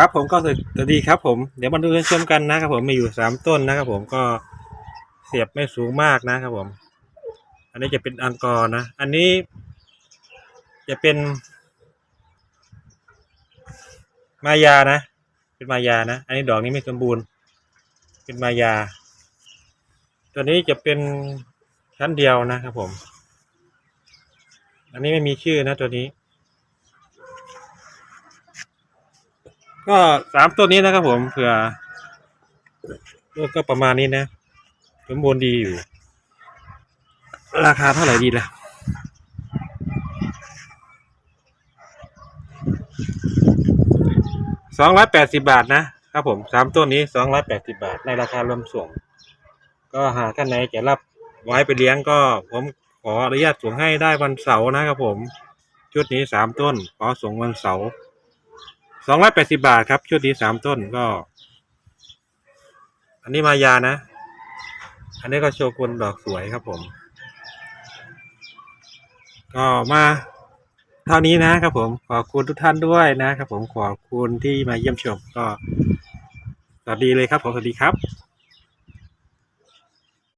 ครับผมก็สวัสดีครับผมเดี๋ยวมาดูกันชมกันนะครับผมมีอยู่สามต้นนะครับผมก็เสียบไม่สูงมากนะครับผม อันนี้จะเป็นอังกอร์นะ อันนี้จะเป็นมายานะ เป็นมายานะ อันนี้ดอกนี้ไม่สมบูรณ์ เป็นมายา ตัวนี้จะเป็นชั้นเดียวนะครับผม อันนี้ไม่มีชื่อนะตัวนี้ ก็สามตัวนี้นะครับผมเผื่อกก็ประมาณนี้นะสมบูรณ์ดีอยู่ ราคาเท่าไหร่ดีล่ะสองร้อยแปดสิบาทนะครับผมสามต้นนี้สองร้อยแปดสิบาท ในราคารวมส่ง ก็หากท่านไหนจะรับไว้ไปเลี้ยงก็ผมขออนุญาตส่งให้ได้วันเสาร์นะครับผม ชุดนี้สามต้นขอส่งวันเสาร์ สองร้อยแปดสิบาทครับ ชุดนี้สามต้นก็ อันนี้มายานะ อันนี้ก็โชกุนดอกสวยครับผม ก็มาเท่านี้นะครับผม ขอบคุณทุกท่านด้วยนะครับผมขอบคุณที่มาเยี่ยมชมก็สวัสดีเลยครับผมสวัสดีครับ